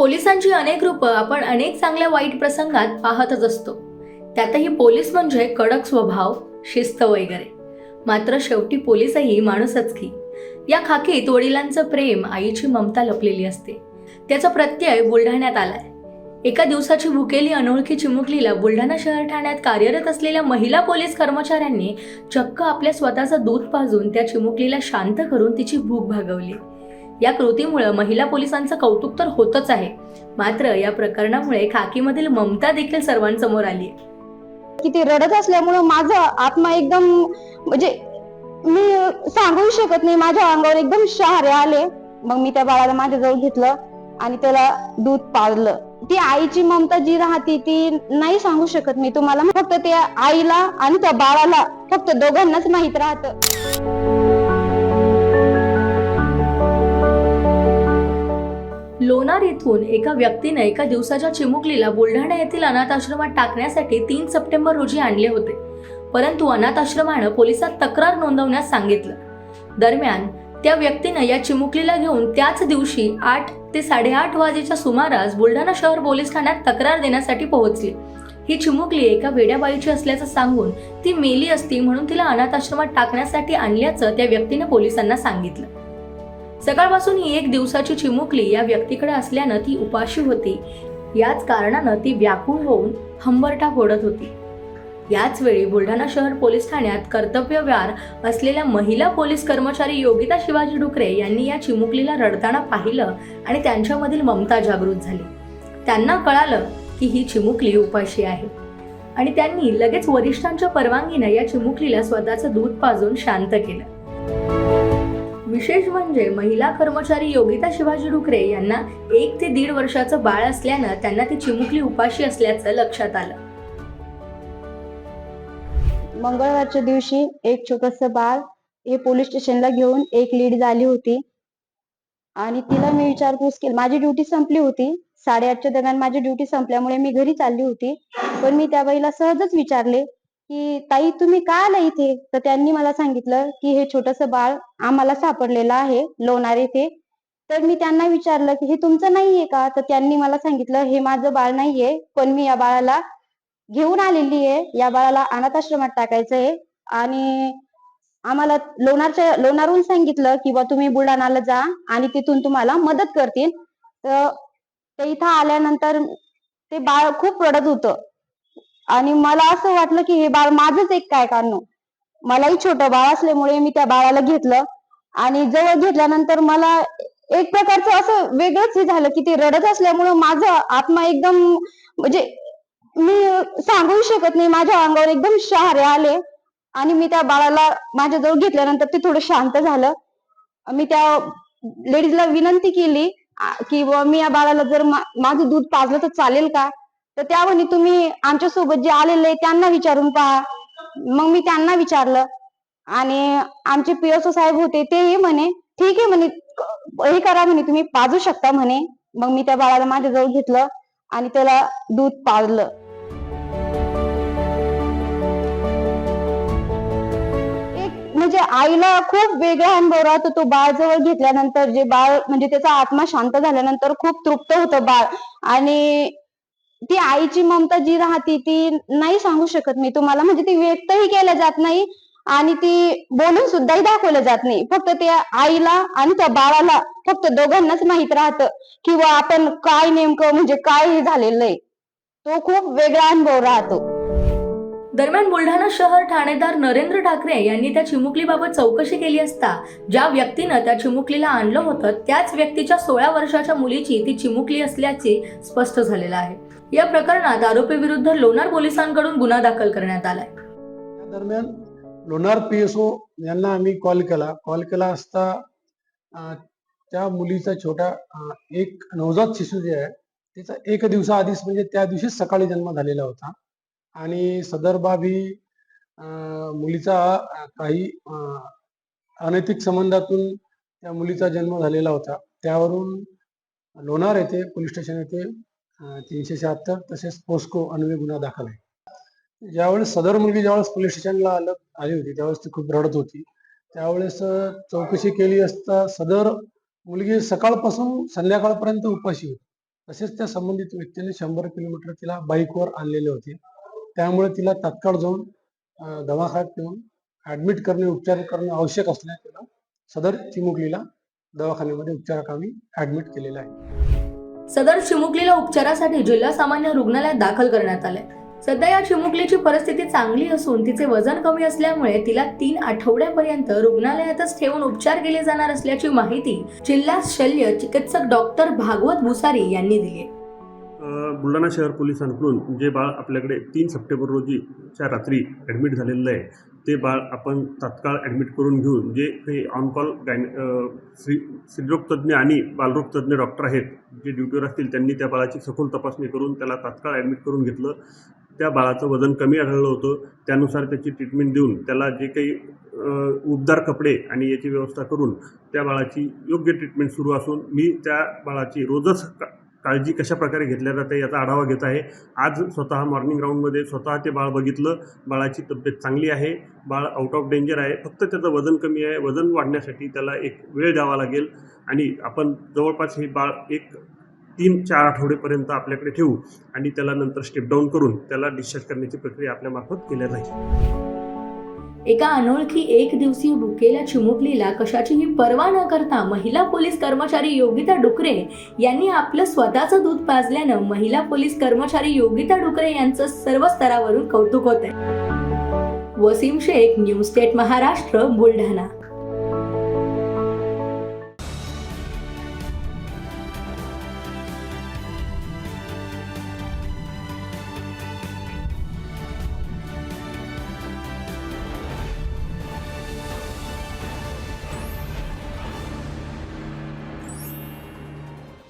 पोलिसांची अनेक रूपं आपण अनेक चांगल्या वाईट प्रसंगात पाहतच असतो. त्यातही पोलीस म्हणजे कडक स्वभाव शिस्त वगैरे. मात्र शेवटी पोलीसही माणूसच की. या खाकीत वडिलांचं प्रेम आईची ममता लपलेली असते. त्याचा प्रत्यय बुलढाण्यात आलाय. एका दिवसाची भुकेली अनोळखी चिमुकलीला बुलढाणा शहर ठाण्यात कार्यरत असलेल्या महिला पोलीस कर्मचाऱ्यांनी चक्क आपल्या स्वतःचं दूध पाजून त्या चिमुकलीला शांत करून तिची भूक भागवली. या कृतीमुळे महिला पोलिसांचं कौतुक तर होतच आहे. मात्र या प्रकरणामुळे खाकीमधील ममता देखील सर्वांसमोर आली की ती रडत असल्यामुळं माझा आत्मा एकदम म्हणजे मी सांगू शकत नाही माझ्या अंगावर एकदम शहारे आले. मग मी त्या बाळाला माझ्याजवळ घेतलं आणि त्याला दूध पाजलं. ती आईची ममता जी राहते ती नाही सांगू शकत मी तुम्हाला. फक्त त्या आईला आणि त्या बाळाला फक्त दोघांनाच माहीत राहतं. लोणार येथून एका व्यक्तीने एका दिवसाच्या चिमुकलीला बुलढाणा येथील अनाथ आश्रमात टाकण्यासाठी तीन सप्टेंबर रोजी आणले होते. परंतु अनाथ आश्रमानं पोलिसात तक्रार नोंदवण्यास सांगितलं. दरम्यान त्या व्यक्तीनं या चिमुकलीला घेऊन त्याच दिवशी आठ ते साडेआठ वाजेच्या सुमारास बुलढाणा शहर पोलीस ठाण्यात तक्रार देण्यासाठी पोहोचली. ही चिमुकली एका वेड्याबाईची असल्याचं सांगून ती मेली असती म्हणून तिला अनाथ आश्रमात टाकण्यासाठी आणल्याचं त्या व्यक्तीनं पोलिसांना सांगितलं. सकाळपासून ही एक दिवसाची चिमुकली या व्यक्तीकडे असल्यानं ती उपाशी होती. याच कारणानं ती व्याकुळ होऊन हंबरटा फोडत होती. याच वेळी बुलढाणा शहर पोलीस ठाण्यात कर्तव्यव्यार असलेल्या महिला पोलीस कर्मचारी योगिता शिवाजी डुकरे यांनी या चिमुकलीला रडताना पाहिलं आणि त्यांच्यामधील ममता जागृत झाली. त्यांना कळालं की ही चिमुकली उपाशी आहे. आणि त्यांनी लगेच वरिष्ठांच्या परवानगीनं या चिमुकलीला स्वतःचं दूध पाजून शांत केलं. विशेष म्हणजे महिला कर्मचारी योगिता शिवाजी डुकरे यांना एक ते दीड वर्षाचं बाळ असल्यानं त्यांना ती चिमुकली उपाशी असल्याचं लक्षात आलं. मंगळवारच्या दिवशी एक छोटस बाळ हे पोलीस स्टेशनला घेऊन एक लीड झाली होती. आणि तिला मी विचारपूस केली. माझी ड्युटी संपली होती. साडेआठच्या दरम्यान माझी ड्युटी संपल्यामुळे मी घरी चालली होती. पण मी त्या बाईला सहजच विचारले की ताई तुम्ही का आला इथे? तर त्यांनी मला सांगितलं की हे छोटस बाळ आम्हाला सापडलेलं आहे लोणार येथे तर मी त्यांना विचारलं की हे तुमचं नाहीये का? तर त्यांनी मला सांगितलं हे माझं बाळ नाहीये पण मी या बाळाला घेऊन आलेली आहे. या बाळाला अनाथ आश्रमात टाकायचं आहे. आणि आम्हाला लोणारच्या लोणारहून सांगितलं की बा तुम्ही बुलढाणाला जा आणि तिथून तुम्हाला मदत करतील. तर ते इथं आल्यानंतर ते बाळ खूप रडत होतं. आणि मला असं वाटलं की हे बाळ माझंच एक काय कारण मलाही छोटं बाळ असल्यामुळे मी त्या बाळाला घेतलं. आणि जवळ घेतल्यानंतर मला एक प्रकारचं असं वेगळंच हे झालं की ते रडत असल्यामुळं माझा आत्मा एकदम म्हणजे मी सांगू शकत नाही माझ्या अंगावर एकदम शहारे आले. आणि मी त्या बाळाला माझ्याजवळ घेतल्यानंतर ते थोडं शांत झालं. मी त्या लेडीजला विनंती केली की मी या बाळाला जर माझं दूध पाजलं तर चालेल का? तर त्या म्हणे तुम्ही आमच्यासोबत जे आलेले त्यांना विचारून पहा. मग मी त्यांना विचारलं. आणि आमचे पीएसओ साहेब होते तेही म्हणे ठीक आहे म्हणे हे करा म्हणे तुम्ही पाजू शकता म्हणे. मग मी त्या बाळाला माझ्याजवळ घेतलं आणि त्याला दूध पाजलं. एक म्हणजे आईला खूप वेगळा अनुभव राहतो तो बाळ जवळ घेतल्यानंतर जे बाळ म्हणजे त्याचा आत्मा शांत झाल्यानंतर खूप तृप्त होतं बाळ. आणि ती आईची ममता जी राहते ती नाही सांगू शकत मी तुम्हाला. म्हणजे ती व्यक्तही केल्या जात नाही आणि ती बोलून सुद्धाही दाखवलं जात नाही. फक्त त्या आईला आणि त्या बाळाला फक्त दोघांनाच माहीत राहतं किंवा आपण काय नेमकं म्हणजे काय हे झालेलं आहे. तो खूप वेगळा अनुभव राहतो. दरम्यान बुलढाणा शहर ठाणेदार नरेंद्र ठाकरे यांनी त्या चिमुकलीबाबत चौकशी केली असता ज्या व्यक्तीनं त्या चिमुकलीला आणलं होतं त्याच व्यक्तीच्या सोळा वर्षाच्या मुलीची ती चिमुकली असल्याचे स्पष्ट झालेलं आहे. या प्रकरणात आरोपी विरुद्ध लोणार पोलिसांकडून गुन्हा दाखल करण्यात आलाय. दरम्यान लोणार पीएसओ यांना आम्ही कॉल केला. कॉल केला असता त्या मुलीचा छोटा एक नवजात शिशू जे आहे तिचा एक दिवसाआधीच म्हणजे त्या दिवशीच सकाळी जन्म झालेला होता. आणि सदर बाब ही मुलीचा काही अनैतिक संबंधातून त्या मुलीचा जन्म झालेला होता. त्यावरून लोणार येथे पोलीस स्टेशन येथे तीनशे शहात्तर तसेच पोस्को अन्वय गुन्हा दाखल आहे. ज्यावेळेस सदर मुलगी ज्यावेळेस पोलीस स्टेशनला आलं आली होती त्यावेळेस ती खूप रडत होती. त्यावेळेस चौकशी केली असता सदर मुलगी सकाळपासून संध्याकाळपर्यंत उपाशी होती. तसेच त्या संबंधित व्यक्तीने शंभर किलोमीटर तिला बाईकवर आणलेले होते. त्यामुळे तिला तात्काळ जाऊन दवाखान्यात नेऊन ऍडमिट करणे उपचार करणे आवश्यक असल्यास तिला सदर चिमुकलीला दवाखान्यामध्ये उपचाराकामी ऍडमिट केलेलं आहे. सदर चिमुकलीला उपचारासाठी जिल्हा सामान्य रुग्णालयात दाखल करण्यात आले सध्या या चिमुकलीची परिस्थिती चांगली असून तिचे वजन कमी असल्यामुळे तिला तीन आठवड्यापर्यंत रुग्णालयातच ठेवून उपचार केले जाणार असल्याची माहिती जिल्हा शल्य चिकित्सक डॉक्टर भागवत भुसारी यांनी दिली बुलढाणा शहर पोलिसांकडून जे बाळ आपल्याकडे तीन सप्टेंबर रोजीच्या रात्री ॲडमिट झालेलं आहे ते बाळ आपण तात्काळ ॲडमिट करून घेऊन जे काही ऑन कॉल गायन श्री स्त्री स्त्रीरोगतज्ञ आणि बालरोगतज्ञ डॉक्टर आहेत जे ड्युटीवर असतील त्यांनी त्या बाळाची सखोल तपासणी करून त्याला तात्काळ ॲडमिट करून घेतलं. त्या बाळाचं वजन कमी आढळलं होतं त्यानुसार त्याची ट्रीटमेंट देऊन त्याला जे काही उबदार कपडे आणि याची व्यवस्था करून त्या बाळाची योग्य ट्रीटमेंट सुरू असून मी त्या बाळाची रोजच का- काळजी कशा प्रकारे घेतल्या जाते याचा आढावा घेत आहे. आज स्वतः मॉर्निंग राऊंडमध्ये स्वतः ते बाळ बघितलं. बाळाची तब्येत चांगली आहे. बाळ आउट ऑफ डेंजर आहे. फक्त त्याचं वजन कमी आहे. वजन वाढण्यासाठी त्याला एक वेळ द्यावा लागेल. आणि आपण जवळपास हे बाळ एक तीन चार आठवडेपर्यंत आपल्याकडे ठेवू आणि त्याला नंतर स्टेप डाऊन करून त्याला डिस्चार्ज करण्याची प्रक्रिया आपल्यामार्फत केल्या जाईल. एका अनोळखी एक दिवसीय भुकेल्या चिमुकलीला कशाचीही पर्वा न करता महिला पोलीस कर्मचारी योगिता डुकरे यांनी आपलं स्वतःचं दूध पाजल्यानं महिला पोलीस कर्मचारी योगिता डुकरे यांचं सर्व स्तरावरून कौतुक होत आहे वसीम शेख न्यूज स्टेट महाराष्ट्र बुलढाणा.